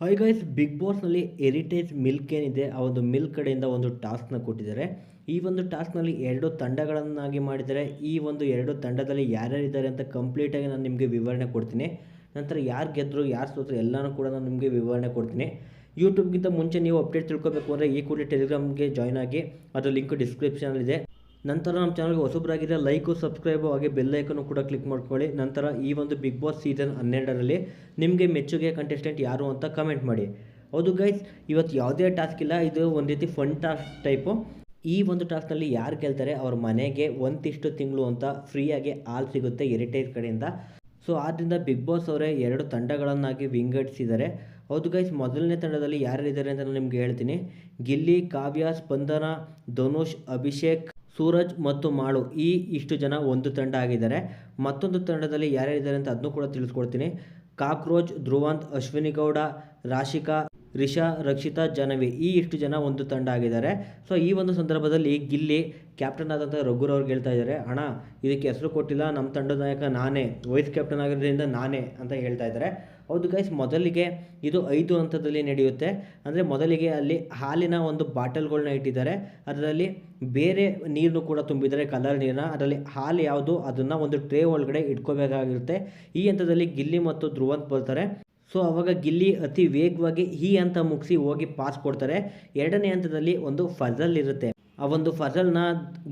Hi guys big ಬಾಸ್ನಲ್ಲಿ Heritage milk ಏನಿದೆ, ಆ ಒಂದು ಮಿಲ್ಕ್ ಕಡೆಯಿಂದ ಒಂದು ಟಾಸ್ಕ್ನ ಕೊಟ್ಟಿದ್ದಾರೆ. ಈ ಒಂದು ಟಾಸ್ಕ್ನಲ್ಲಿ ಎರಡು ತಂಡಗಳನ್ನಾಗಿ ಮಾಡಿದ್ದಾರೆ. ಈ ಒಂದು ಎರಡು ತಂಡದಲ್ಲಿ ಯಾರ್ಯಾರಿದ್ದಾರೆ ಅಂತ ಕಂಪ್ಲೀಟಾಗಿ ನಾನು ನಿಮಗೆ ವಿವರಣೆ ಕೊಡ್ತೀನಿ. ನಂತರ ಯಾರು ಗೆದ್ದರು ಯಾರು ಸೋತರು, ಎಲ್ಲನೂ ಕೂಡ ನಾನು ನಿಮಗೆ ವಿವರಣೆ ಕೊಡ್ತೀನಿ. ಯೂಟ್ಯೂಬ್ಗಿಂತ ಮುಂಚೆ ನೀವು ಅಪ್ಡೇಟ್ ತಿಳ್ಕೊಬೇಕು ಅಂದರೆ ಈ ಕೂಡ ಟೆಲಿಗ್ರಾಮ್ಗೆ ಜಾಯ್ನ್ ಆಗಿ ಅದರ ಲಿಂಕ್ ಡಿಸ್ಕ್ರಿಪ್ಷನಲ್ಲಿದೆ ನಂತರ ನಮ್ಮ ಚಾನಲ್ಗೆ ಹೊಸಬರಾಗಿದ್ದರೆ ಲೈಕು ಸಬ್ಸ್ಕ್ರೈಬು ಹಾಗೆ ಬೆಲ್ ಐಕನ್ನು ಕೂಡ ಕ್ಲಿಕ್ ಮಾಡ್ಕೊಳ್ಳಿ. ನಂತರ ಈ ಒಂದು ಬಿಗ್ ಬಾಸ್ ಸೀಸನ್ ಹನ್ನೆರಡರಲ್ಲಿ ನಿಮಗೆ ಮೆಚ್ಚುಗೆ ಕಂಟೆಸ್ಟೆಂಟ್ ಯಾರು ಅಂತ ಕಮೆಂಟ್ ಮಾಡಿ. ಹೌದು ಗೈಸ್ ಇವತ್ತು ಯಾವುದೇ ಟಾಸ್ಕ್ ಇಲ್ಲ, ಇದು ಒಂದು ರೀತಿ ಫನ್ ಟಾಸ್ಕ್ ಟೈಪು ಈ ಒಂದು ಟಾಸ್ಕ್ನಲ್ಲಿ ಯಾರು ಗೆಲ್ತಾರೆ ಅವ್ರ ಮನೆಗೆ ಒಂದಿಷ್ಟು ತಿಂಗಳು ಅಂತ ಫ್ರೀಯಾಗಿ ಹಾಲು ಸಿಗುತ್ತೆ ಎರಿಟೈರ್ ಕಡೆಯಿಂದ. ಸೊ ಆದ್ದರಿಂದ ಬಿಗ್ ಬಾಸ್ ಅವರೇ ಎರಡು ತಂಡಗಳನ್ನಾಗಿ ವಿಂಗಡಿಸಿದ್ದಾರೆ. ಹೌದು ಗೈಸ್ ಮೊದಲನೇ ತಂಡದಲ್ಲಿ ಯಾರಿದ್ದಾರೆ ಅಂತ ನಾನು ನಿಮ್ಗೆ ಹೇಳ್ತೀನಿ. ಗಿಲ್ಲಿ, ಕಾವ್ಯ, ಸ್ಪಂದನ, ಧನುಷ್, ಅಭಿಷೇಕ್ ಸೂರಜ್ ಮತ್ತು ಮಾಳು ಈ ಇಷ್ಟು ಜನ ಒಂದು ತಂಡ ಆಗಿದ್ದಾರೆ. ಮತ್ತೊಂದು ತಂಡದಲ್ಲಿ ಯಾರ್ಯಾರಿದ್ದಾರೆ ಅಂತ ಅದನ್ನು ಕೂಡ ತಿಳಿಸ್ಕೊಡ್ತೀನಿ. ಕಾಕ್ರೋಚ್, ಧ್ರುವಂತ್, ಅಶ್ವಿನಿ ಗೌಡ, ರಾಶಿಕಾ ರಿಷಾ, ರಕ್ಷಿತಾ ಜನವಿ ಈ ಇಷ್ಟು ಜನ ಒಂದು ತಂಡ ಆಗಿದ್ದಾರೆ. ಸೊ ಈ ಒಂದು ಸಂದರ್ಭದಲ್ಲಿ ಗಿಲ್ಲಿ ಕ್ಯಾಪ್ಟನ್ ಆದಂಥ ರಘುರ್ ಅವ್ರಿಗೆ ಹೇಳ್ತಾ ಇದ್ದಾರೆ, ಅಣ್ಣ, ಇದಕ್ಕೆ ಹೆಸರು ಕೊಟ್ಟಿಲ್ಲ ನಮ್ಮ ತಂಡದ ನಾಯಕ ನಾನೇ ವೈಸ್ ಕ್ಯಾಪ್ಟನ್ ಆಗಿರೋದ್ರಿಂದ ನಾನೇ ಅಂತ ಹೇಳ್ತಾ ಇದ್ದಾರೆ. ಹೌದು ಗೈಸ್ ಮೊದಲಿಗೆ ಇದು ಐದು ಹಂತದಲ್ಲಿ ನಡೆಯುತ್ತೆ. ಅಂದರೆ ಮೊದಲಿಗೆ ಅಲ್ಲಿ ಹಾಲಿನ ಒಂದು ಬಾಟಲ್ಗಳನ್ನ ಇಟ್ಟಿದ್ದಾರೆ. ಅದರಲ್ಲಿ ಬೇರೆ ನೀರನ್ನು ಕೂಡ ತುಂಬಿದ್ದಾರೆ, ಕಲರ್ ನೀರನ್ನ ಅದರಲ್ಲಿ ಹಾಲು ಯಾವುದು, ಅದನ್ನು ಒಂದು ಟ್ರೇ ಒಳಗಡೆ ಇಟ್ಕೋಬೇಕಾಗಿರುತ್ತೆ. ಈ ಹಂತದಲ್ಲಿ ಗಿಲ್ಲಿ ಮತ್ತು ಧ್ರುವಂತ್ ಬರ್ತಾರೆ. ಸೊ ಅವಾಗ ಗಿಲ್ಲಿ ಅತಿ ವೇಗವಾಗಿ ಈ ಹಂತ ಮುಗಿಸಿ ಹೋಗಿ ಪಾಸ್ ಕೊಡ್ತಾರೆ. ಎರಡನೇ ಹಂತದಲ್ಲಿ ಒಂದು ಫಜಲ್ ಇರುತ್ತೆ. ಆ ಒಂದು ಫಜಲ್ನ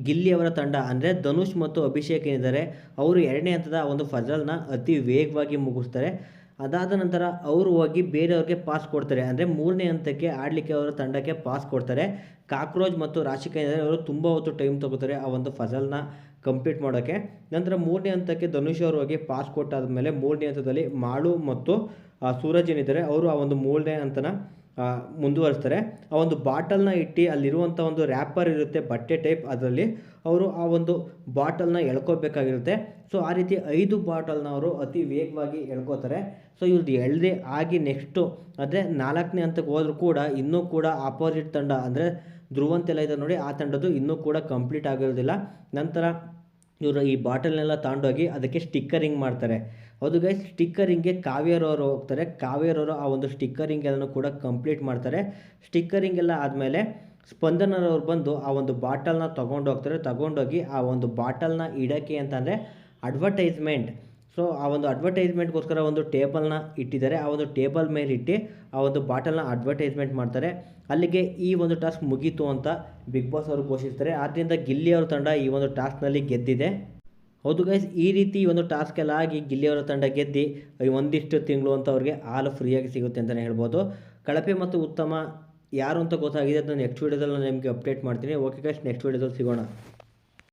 ಗಿಲ್ಲಿ ಅವರ ತಂಡ, ಅಂದರೆ ಧನುಷ್ ಮತ್ತು ಅಭಿಷೇಕ್ ಏನಿದ್ದಾರೆ, ಅವರು ಎರಡನೇ ಹಂತದ ಒಂದು ಫಜಲ್ನ ಅತಿ ವೇಗವಾಗಿ ಮುಗಿಸ್ತಾರೆ. ಅದಾದ ನಂತರ ಅವರು ಹೋಗಿ ಬೇರೆಯವ್ರಿಗೆ ಪಾಸ್ ಕೊಡ್ತಾರೆ. ಅಂದರೆ ಮೂರನೇ ಹಂತಕ್ಕೆ ಆಡಲಿಕ್ಕೆ ಅವರ ತಂಡಕ್ಕೆ ಪಾಸ್ ಕೊಡ್ತಾರೆ. ಕಾಕ್ರೋಚ್ ಮತ್ತು ರಾಶಿಕ ಅವರು ತುಂಬ ಹೊತ್ತು ಟೈಮ್ ತಗೋತಾರೆ ಆ ಒಂದು ಫಸಲ್ನ ಕಂಪ್ಲೀಟ್ ಮಾಡೋಕ್ಕೆ ನಂತರ ಮೂರನೇ ಹಂತಕ್ಕೆ ಧನುಷ್ ಅವರು ಹೋಗಿ ಪಾಸ್ ಕೊಟ್ಟಾದ ಮೇಲೆ ಮೂರನೇ ಹಂತದಲ್ಲಿ ಮಾಳು ಮತ್ತು ಸೂರಜ್ ಏನಿದ್ದಾರೆ, ಅವರು ಆ ಒಂದು ಮೂರನೇ ಹಂತನ ಮುಂದುವರಿಸ್ತಾರೆ. ಆ ಒಂದು ಬಾಟಲ್ನ ಇಟ್ಟು ಅಲ್ಲಿರುವಂಥ ಒಂದು ರ್ಯಾಪರ್ ಇರುತ್ತೆ, ಬಟ್ಟೆ ಟೈಪ್ ಅದರಲ್ಲಿ, ಅವರು ಆ ಒಂದು ಬಾಟಲ್ನ ಎಳ್ಕೋಬೇಕಾಗಿರುತ್ತೆ. ಸೊ ಆ ರೀತಿ ಐದು ಬಾಟಲ್ನ ಅವರು ಅತಿ ವೇಗವಾಗಿ ಎಳ್ಕೋತಾರೆ. ಸೊ ಇವ್ರದ್ದು ಎಳ್ದೆ ಆಗಿ ನೆಕ್ಸ್ಟು ಅಂದರೆ ನಾಲ್ಕನೇ ಹಂತಕ್ಕೆ ಹೋದರೂ ಕೂಡ ಇನ್ನೂ ಕೂಡ ಆಪೋಸಿಟ್ ತಂಡ ಅಂದರೆ ಧ್ರುವಂತೆಲ್ಲ ಇದೆ ನೋಡಿ, ಆ ತಂಡದ್ದು ಇನ್ನೂ ಕೂಡ ಕಂಪ್ಲೀಟ್ ಆಗಿರೋದಿಲ್ಲ. ನಂತರ ಇವರು ಈ ಬಾಟಲ್ನೆಲ್ಲ ತಗೊಂಡೋಗಿ ಅದಕ್ಕೆ ಸ್ಟಿಕ್ಕರಿಂಗ್ ಮಾಡ್ತಾರೆ. ಹೌದು ಗೈಸ್ ಸ್ಟಿಕ್ಕರಿಂಗ್ಗೆ ಕಾವ್ಯರವರು ಹೋಗ್ತಾರೆ. ಕಾವ್ಯರವರು ಆ ಒಂದು ಸ್ಟಿಕ್ಕರಿಂಗ್ ಎಲ್ಲನೂ ಕೂಡ ಕಂಪ್ಲೀಟ್ ಮಾಡ್ತಾರೆ. ಸ್ಟಿಕ್ಕರಿಂಗ್ ಎಲ್ಲ ಆದಮೇಲೆ ಸ್ಪಂದನರವ್ರು ಬಂದು ಆ ಒಂದು ಬಾಟಲ್ನ ತೊಗೊಂಡೋಗ್ತಾರೆ. ತಗೊಂಡೋಗಿ ಆ ಒಂದು ಬಾಟಲ್ನ ಇಡೋಕ್ಕೆ ಅಂತಂದರೆ ಅಡ್ವರ್ಟೈಸ್ಮೆಂಟ್ ಸೊ ಆ ಒಂದು ಅಡ್ವರ್ಟೈಸ್ಮೆಂಟ್ಗೋಸ್ಕರ ಒಂದು ಟೇಬಲ್ನ ಇಟ್ಟಿದ್ದಾರೆ. ಆ ಒಂದು ಟೇಬಲ್ ಮೇಲೆ ಇಟ್ಟು ಆ ಒಂದು ಬಾಟಲ್ನ ಅಡ್ವರ್ಟೈಸ್ಮೆಂಟ್ ಮಾಡ್ತಾರೆ. ಅಲ್ಲಿಗೆ ಈ ಒಂದು ಟಾಸ್ಕ್ ಮುಗೀತು ಅಂತ ಬಿಗ್ ಬಾಸ್ ಅವರು ಘೋಷಿಸ್ತಾರೆ. ಆದ್ದರಿಂದ ಗಿಲ್ಲಿ ಅವರ ತಂಡ ಈ ಒಂದು ಟಾಸ್ಕ್ನಲ್ಲಿ ಗೆದ್ದಿದೆ. ಹೌದು ಗೈಸ್ ಈ ರೀತಿ ಒಂದು ಟಾಸ್ಕ್ ಎಲ್ಲ ಆಗಿ ಗಿಲ್ಲಿಯವರ ತಂಡ ಗೆದ್ದು ಒಂದಿಷ್ಟು ತಿಂಗಳು ಅಂತ ಅವ್ರಿಗೆ ಹಾಲು ಫ್ರೀಯಾಗಿ ಸಿಗುತ್ತೆ ಅಂತಲೇ ಹೇಳ್ಬೋದು. ಕಳಪೆ ಮತ್ತು ಉತ್ತಮ ಯಾರು ಅಂತ ಗೊತ್ತಾಗಿದೆ ಅದನ್ನು ನೆಕ್ಸ್ಟ್ ವೀಡಿಯೋದಲ್ಲಿ ನಾನು ನಿಮಗೆ ಅಪ್ಡೇಟ್ ಮಾಡ್ತೀನಿ. ಓಕೆ ಗೈಸ್ ನೆಕ್ಸ್ಟ್ ವೀಡಿಯೋದಲ್ಲಿ ಸಿಗೋಣ.